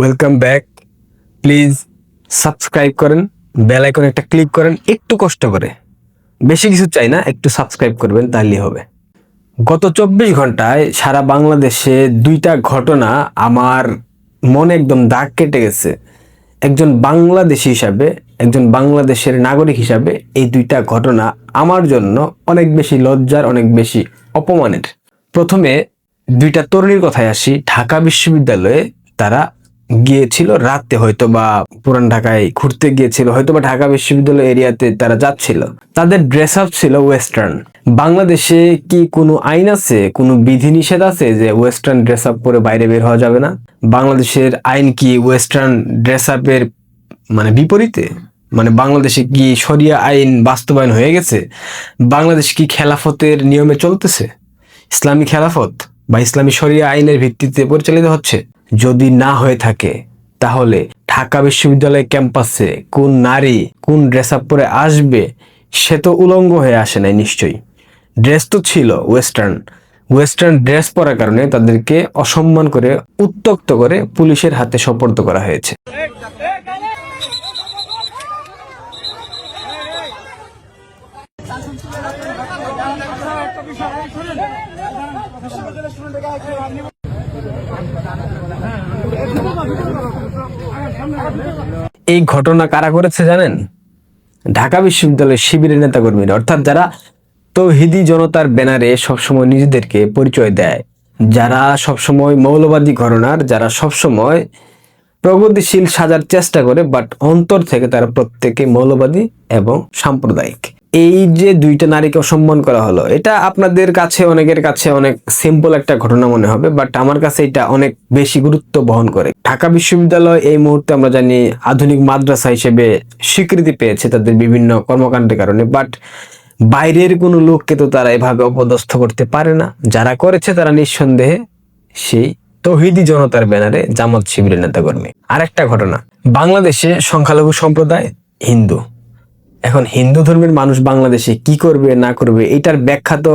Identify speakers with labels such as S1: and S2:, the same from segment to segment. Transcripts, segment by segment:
S1: Welcome back please subscribe করেন bell আইকনে একটা ক্লিক করেন, একটু কষ্ট করে। বেশি কিছু চাই না, একটু সাবস্ক্রাইব করবেন, তাহলেই হবে। গত চব্বিশ ঘন্টায় সারা বাংলাদেশে দুইটা ঘটনা আমার মনে একদম দাগ কেটে গেছে। একজন বাংলাদেশি হিসাবে, একজন বাংলাদেশের নাগরিক হিসাবে এই দুইটা ঘটনা আমার জন্য অনেক বেশি লজ্জার, অনেক বেশি অপমানের। প্রথমে দুইটা তরুণীর কথায় আসি। ঢাকা বিশ্ববিদ্যালয়ে তারা গিয়েছিল, রাতে হয়তো বা পুরান ঢাকায় ঘুরতে গিয়েছিল, হয়তো বা ঢাকা বিশ্ববিদ্যালয় এরিয়াতে তারা যাচ্ছিল। তাদের ড্রেস আপ ছিল ওয়েস্টার্ন বাংলাদেশে কি কোনো আইন আছে, কোনো বিধিনিষেধ আছে যে ওয়েস্টার্ন ড্রেস আপ পরে বাইরে বের হওয়া যাবে না? বাংলাদেশের আইন কি ওয়েস্টার্ন ড্রেস আপের মানে বিপরীতে? মানে বাংলাদেশে কি শরিয়া আইন বাস্তবায়ন হয়ে গেছে? বাংলাদেশ কি খেলাফতের নিয়মে চলতেছে? ইসলামী খেলাফত বা ইসলামী শরিয়া আইনের ভিত্তিতে পরিচালিত হচ্ছে? যদি না হয়ে থাকে, তাহলে ঢাকা বিশ্ববিদ্যালয় ক্যাম্পাসে কোন নারী কোন ড্রেস আপ পরে আসবে, সে তো উলঙ্গ হয়ে আসে নাই নিশ্চয়ই। ড্রেস তো ছিল ওয়েস্টার্ন ওয়েস্টার্ন ড্রেস পরার কারণে তাদেরকে অসম্মান করে উত্তক্ত করে পুলিশের হাতে সোপর্দ করা হয়েছে। এই ঘটনা কারা করেছে জানেন? ঢাকা বিশ্ববিদ্যালয়ের শিবিরের নেতাকর্মীরা, অর্থাৎ যারা তৌহিদি জনতার ব্যানারে সবসময় নিজেদেরকে পরিচয় দেয়, যারা সবসময় মৌলবাদী ঘটনার যারা সবসময় প্রগতিশীল সাজার চেষ্টা করে বাট অন্তর থেকে তারা প্রত্যেকে মৌলবাদী এবং সাম্প্রদায়িক। এই যে দুইটা নারীকে অসম্মান করা হলো, এটা আপনাদের কাছে, অনেকের কাছে অনেক সিম্পল একটা ঘটনা মনে হবে বাট আমার কাছে এটা অনেক বেশি গুরুত্ব বহন করে। ঢাকা বিশ্ববিদ্যালয় এই মুহূর্তে আমরা জানি আধুনিক মাদ্রাসা হিসেবে স্বীকৃতি পেয়েছে তাদের বিভিন্ন কর্মকাণ্ডের কারণে বাট বাইরের কোনো লোককে তো তারা এভাবে অপদস্থ করতে পারে না। যারা করেছে তারা নিঃসন্দেহে সেই তহিদি জনতার ব্যানারে জামাত শিবিরের নেতাকর্মী। আরেকটা ঘটনা, বাংলাদেশে সংখ্যালঘু সম্প্রদায় হিন্দু। এখন হিন্দু ধর্মের মানুষ বাংলাদেশে কি করবে, না করবে, এটার ব্যাখ্যা তো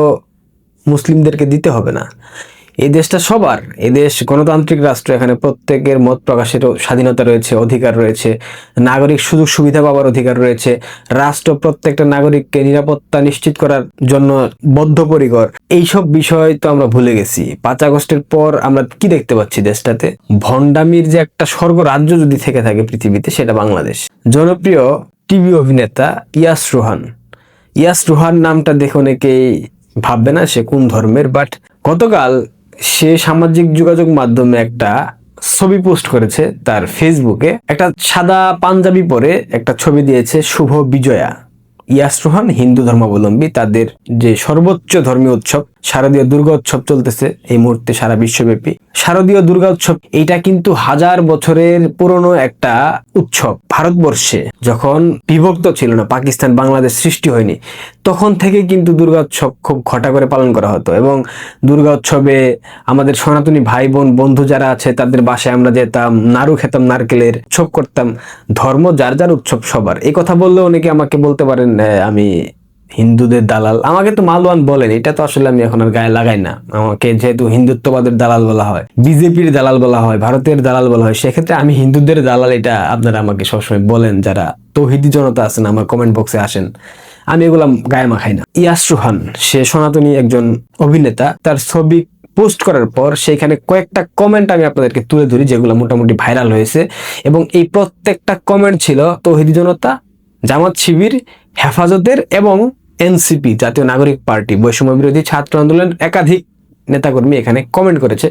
S1: মুসলিমদেরকে দিতে হবে না। এই দেশটা সবার, এই দেশ গণতান্ত্রিক রাষ্ট্র, এখানে প্রত্যেকের মত প্রকাশের স্বাধীনতা রয়েছে, অধিকার রয়েছে, নাগরিক সুযোগ সুবিধা পাওয়ার অধিকার রয়েছে, রাষ্ট্র প্রত্যেকটা নাগরিককে নিরাপত্তা নিশ্চিত করার জন্য বদ্ধপরিকর। এইসব বিষয় তো আমরা ভুলে গেছি। পাঁচ আগস্টের পর আমরা কি দেখতে পাচ্ছি দেশটাতে? ভণ্ডামির যে একটা স্বর্গ রাজ্য যদি থেকে থাকে পৃথিবীতে, সেটা বাংলাদেশ। জনপ্রিয় টিভি অভিনেতা ইয়াস রোহান। ইয়াস রোহান নামটা দেখে অনেকেই ভাববে না সে কোন ধর্মের বাট গতকাল সে সামাজিক যোগাযোগ মাধ্যমে একটা ছবি পোস্ট করেছে তার ফেসবুকে একটা সাদা পাঞ্জাবি পরে একটা ছবি দিয়েছে, শুভ বিজয়া। ইয়াস রোহান হিন্দু ধর্মাবলম্বী, তাদের যে সর্বোচ্চ ধর্মীয় উৎসব শারদীয় দুর্গা উৎসব চলতেছে এই মুহূর্তে সারা বিশ্বব্যাপী। শারদীয় দুর্গা উৎসব এইটা কিন্তু হাজার বছরের পুরনো একটা উৎসব ভারতবর্ষে। যখন বিভক্ত ছিল না পাকিস্তান বাংলাদেশ সৃষ্টি হয়নি তখন থেকে কিন্তু দুর্গা উৎসব খুব ঘটা করে পালন করা হতো এবং দুর্গা উৎসবে আমাদের সনাতনী ভাই বোন বন্ধু যারা আছে তাদের বাসায় আমরা যেতাম নাড়ু খেতাম নারকেলের উৎসব করতাম ধর্ম যার যার উৎসব সবার। এই কথা বললে অনেকে আমাকে বলতে পারেন "আহ, আমি হিন্দুদের দালাল। আমাকে তো মালওয়ান বলেন, এটা তো আসলে আমি এখন আর গায়ে লাগাই না। আমাকে যেহেতু হিন্দুত্ববাদের দালাল বলা হয়, বিজেপির দালাল বলা হয়, ভারতের দালাল বলা হয়, সেক্ষেত্রে আমি হিন্দুদের দালাল, এটা আপনারা আমাকে সবসময় বলেন, যারা তৌহিদি জনতা আছেন, আমার কমেন্ট বক্সে আসেন। আমি এগুলা গায়ে মাখাই না। ইয়াস সে সনাতনী একজন অভিনেতা, তার ছবি পোস্ট করার পর সেখানে কয়েকটা কমেন্ট আমি আপনাদেরকে তুলে ধরি, যেগুলো মোটামুটি ভাইরাল হয়েছে। এবং এই প্রত্যেকটা কমেন্ট ছিল তৌহিদি জনতা জামাত শিবির, হেফাজতের এবং এনসিপি জাতীয় নাগরিক পার্টি। বৈষম্য বিরোধী ছাত্র আন্দোলন একাধিক নেতাকর্মী এখানে কমেন্ট করেছে।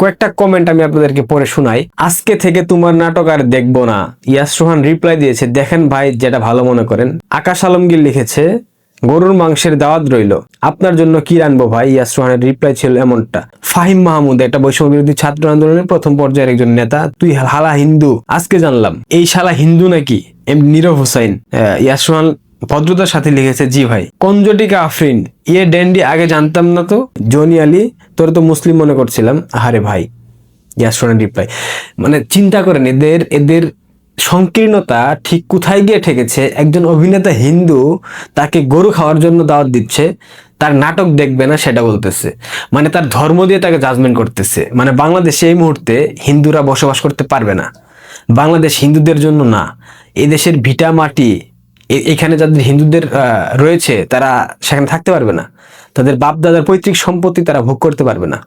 S1: কয়েকটা কমেন্ট আমি আপনাদেরকে পরে শোনাই। আজকে থেকে তোমার নাটক আর দেখব না। ইয়াস রোহান রিপ্লাই দিয়েছে, দেখেন ভাই, যেটা ভালো মনে করেন। আকাশ আলমগীর লিখেছে গরুর মাংসের দাওয়াত রইল। আপনার জন্য কি রানবো ভাই? ইয়াস রোহানের রিপ্লাই ছিল এমনটা। ফাহিম মাহমুদ, একটা বৈষম্য বিরোধী ছাত্র আন্দোলনের প্রথম পর্যায়ের একজন নেতা। তুই হালা হিন্দু, আজকে জানলাম। এই শালা হিন্দু নাকি? এম নীরব হোসাইন। ইয়াস রোহান ভদ্রতার সাথে লিখেছে, জি ভাই কঞ্জটিকা আফরিন ইয়ে ড্যান্ডি আগে জানতাম না তো, জনি আলী, তোর তো মুসলিম মনে করছিলাম। আহারে ভাই ইয়াস রোহানের রিপ্লাই মানে চিন্তা করেন, এদের এদের সংকীর্ণতা ঠিক কোথায় গিয়ে ঠেকেছে? একজন অভিনেতা হিন্দু তাকে গরু খাওয়ার জন্য দাওয়াত দিচ্ছে, তার নাটক দেখবে না সেটা বলতেছে। মানে তার ধর্ম দিয়ে তাকে জাজমেন্ট করতেছে। মানে বাংলাদেশে এই মুহূর্তে হিন্দুরা বসবাস করতে পারবে না। বাংলাদেশ হিন্দুদের জন্য না। এই দেশের ভিটা মাটি এখানে যাদের হিন্দুদের রয়েছে তারা সেখানে থাকতে পারবে না। তাদের বাপ দাদার পৈতৃক সম্পত্তি তারা ভোগ করতে পারবে না।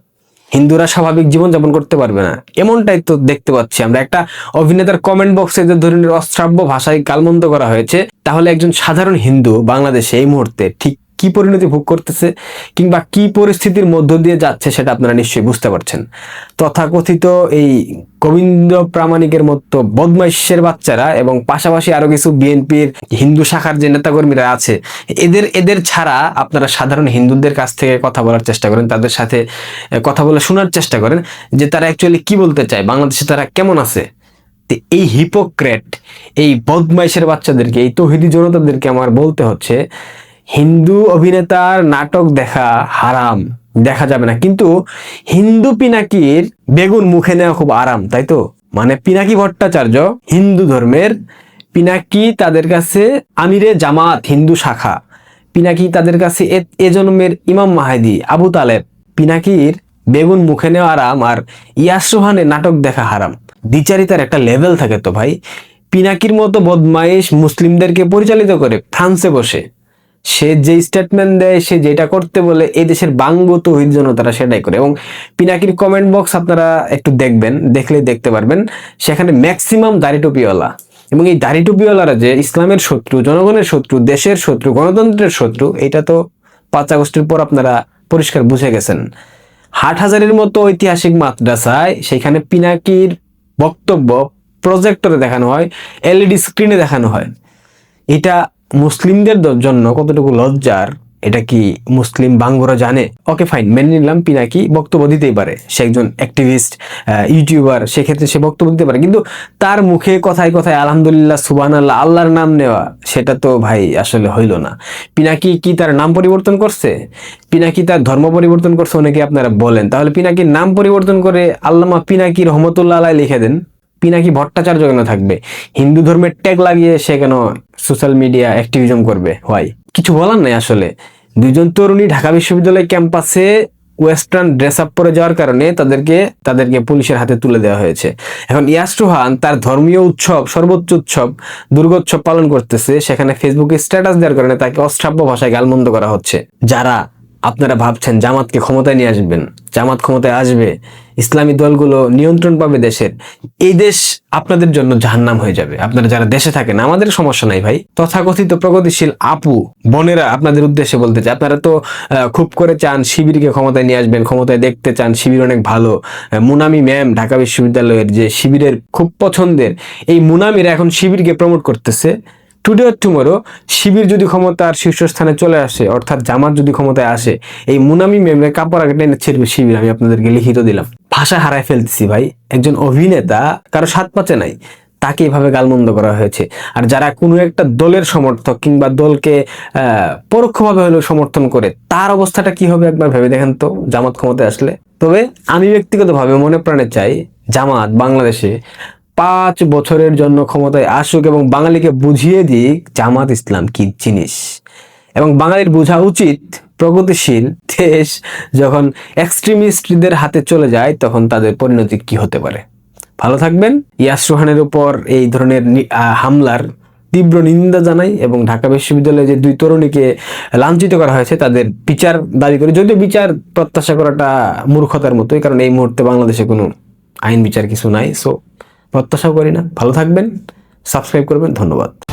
S1: হিন্দুরা স্বাভাবিক জীবনযাপন করতে পারবে না। এমনটাই তো দেখতে পাচ্ছি আমরা। একটা অভিনেতার কমেন্ট বক্সে যে ধরনের অশ্রাব্য ভাষায় কালমন্দ করা হয়েছে, তাহলে একজন সাধারণ হিন্দু বাংলাদেশে এই মুহূর্তে ঠিক কি পরিণতি ভোগ করতেছে কিংবা কি পরিস্থিতির মধ্য দিয়ে যাচ্ছে, সেটা আপনারা নিশ্চয়ই বুঝতে পারছেন। তথাকথিত এই গোবিন্দ প্রামাণিকের মতো বদমাইশের বাচ্চারা এবং পাশাপাশি আরও কিছু বিএনপির হিন্দু শাখার যে নেতাকর্মীরা আছে, এদের এদের ছাড়া আপনারা সাধারণ হিন্দুদের কাছ থেকে কথা বলার চেষ্টা করেন, তাদের সাথে কথা বলে শোনার চেষ্টা করেন যে তারা অ্যাকচুয়ালি কি বলতে চায়, বাংলাদেশে তারা কেমন আছে? এই হিপোক্রেট এই বদমাইশের বাচ্চাদেরকে, এই তহিদি জনতাদেরকে আমার বলতে হচ্ছে, হিন্দু অভিনেতার নাটক দেখা হারাম। দেখা যাবে না। কিন্তু হিন্দু পিনাকির বেগুন মুখে নেওয়া খুব আরাম, তাই তো? মানে পিনাকি ভট্টাচার্য হিন্দু ধর্মের পিনাকি তাদের কাছে আমিরে জামাত হিন্দু শাখা। পিনাকি তাদের কাছে এ- জন্মের ইমাম মাহাদি আবু তালেব। পিনাকির বেগুন মুখে নেওয়া আরাম আর ইয়াস নাটক দেখা হারাম। দ্বিচারিতার একটা লেভেল থাকে তো ভাই। পিনাকির মতো বদমাইশ মুসলিমদেরকে পরিচালিত করে ফ্রান্সে বসে। সে যে স্টেটমেন্ট দেয়, সে যেটা করতে বলে, এই দেশের বাঙ্গু তহিদ জনতারা সেটাই করে। এবং পিনাকির কমেন্ট বক্স আপনারা একটু দেখবেন, দেখলে দেখতে পারবেন, সেখানে ম্যাক্সিমাম দাড়ি টুপিওয়ালা। এবং এই দাড়ি টুপিওয়ালারা যে ইসলামের শত্রু, জনগণের শত্রু, দেশের শত্রু, গণতন্ত্রের শত্রু, এটা তো পাঁচ আগস্টের পর আপনারা পরিষ্কার বুঝে গেছেন। হাট হাজারের মতো ঐতিহাসিক মাদ্রাসায় সেখানে পিনাকির বক্তব্য প্রজেক্টরে দেখানো হয় এলইডি স্ক্রিনে দেখানো হয়। এটা মুসলিমদের জন্য কতটুকু লজ্জার, এটা কি মুসলিম বাঙ্গুরা জানে? ওকে ফাইন মেনে নিলাম, পিনাকি বক্তব্য দিতেই পারে। সে একজন অ্যাক্টিভিস্ট ইউটিউবার সেক্ষেত্রে সে বক্তব্য দিতে পারে। কিন্তু তার মুখে কথায় কথায় আলহামদুলিল্লাহ সুবান আল্লাহ আল্লাহর নাম নেওয়া, সেটা তো ভাই আসলে হইল না। পিনাকি কি তার নাম পরিবর্তন করছে? পিনাকি তার ধর্ম পরিবর্তন করছে অনেকে আপনারা বলেন। তাহলে পিনাকির নাম পরিবর্তন করে আল্লামা পিনাকি রহমতুল্লাহ আলাই লিখে দেন। পিনাকি ভট্টাচার্য কেন থাকবে? হিন্দু ধর্মের ট্যাগ লাগিয়ে সে কেন সোশ্যাল মিডিয়া অ্যাক্টিভিজম করবে? হয় কিছু বলার নাই আসলে। দুজন তরুণী ঢাকা বিশ্ববিদ্যালয় ক্যাম্পাসে ওয়েস্টার্ন ড্রেস আপ পরে যাওয়ার কারণে তাদেরকে তাদেরকে পুলিশের হাতে তুলে দেওয়া হয়েছে। এখন ইয়াস রোহান তার ধর্মীয় উৎসব, সর্বোচ্চ উৎসব, দুর্গোৎসব পালন করতেছে। সেখানে ফেসবুকে স্ট্যাটাস দেওয়ার কারণে তাকে অশ্রাব্য ভাষায় গালমন্দ করা হচ্ছে। যারা আপনারা ভাবছেন জামাতকে ক্ষমতায় নিয়ে আসবেন, জামাত ক্ষমতায় আসবে, ইসলামী দলগুলো নিয়ন্ত্রণ পাবে দেশের, এই দেশ আপনাদের জন্য জাহান্নাম হয়ে যাবে। আপনারা যারা দেশে থাকেন, আমাদের সমস্যা নাই ভাই। তথাকথিত প্রগতিশীল আপু, বোনেরা আপনাদের উদ্দেশ্যে বলতে চাই, আপনারা তো খুব করে চান শিবিরকে ক্ষমতায় নিয়ে আসবেন, ক্ষমতায় দেখতে চান শিবির অনেক ভালো। মুনামি ম্যাম, ঢাকা বিশ্ববিদ্যালয়ের যে শিবিরের খুব পছন্দের, এই মুনামিরা এখন শিবিরকে প্রমোট করতেছে। টুডে অর টুমোরো শিবির যদি ক্ষমতার শীর্ষস্থানে চলে আসে, অর্থাৎ জামাত যদি ক্ষমতায় আসে, এই মুনামি মেমে কাপড় আগে টেনে ছেড়বে শিবির, আমি আপনাদেরকে লিখিত দিলাম। ভাষা হারায় ফেলতেছি ভাই। একজন অভিনেতা কারও সাত পাচে নাই, তাকে এভাবে গালমন্দ করা হয়েছে। আর যারা কোনো একটা দলের সমর্থক কিংবা দলকে পরোক্ষভাবে হলেও সমর্থন করে, তার অবস্থাটা কি হবে একবার ভেবে দেখেন তো, জামাত ক্ষমতায় আসলে? তবে আমি ব্যক্তিগতভাবে মনে প্রাণে চাই, জামাত বাংলাদেশে পাঁচ বছরের জন্য ক্ষমতায় আসুক এবং বাঙালিকে বুঝিয়ে দিক জামাত ইসলাম কি জিনিস। এবং বাঙালির বোঝা উচিত প্রগতিশীল দেশ যখন এক্সট্রিমিস্টদের হাতে চলে যায় তখন তাদের পরিণতি কি হতে পারে। ভালো থাকবেন। ইয়াস রোহানের উপর এই ধরনের হামলার তীব্র নিন্দা জানাই এবং ঢাকা বিশ্ববিদ্যালয়ে যে দুই তরুণীকে লাঞ্ছিত করা হয়েছে তাদের বিচার দাবি করি। যদিও বিচার প্রত্যাশা করাটা মূর্খতার মতোই, কারণ এই মুহূর্তে বাংলাদেশে কোনো আইন বিচার কিছু নাই। সো প্রত্যাশাও করি না ভালো থাকবেন সাবস্ক্রাইব করবেন ধন্যবাদ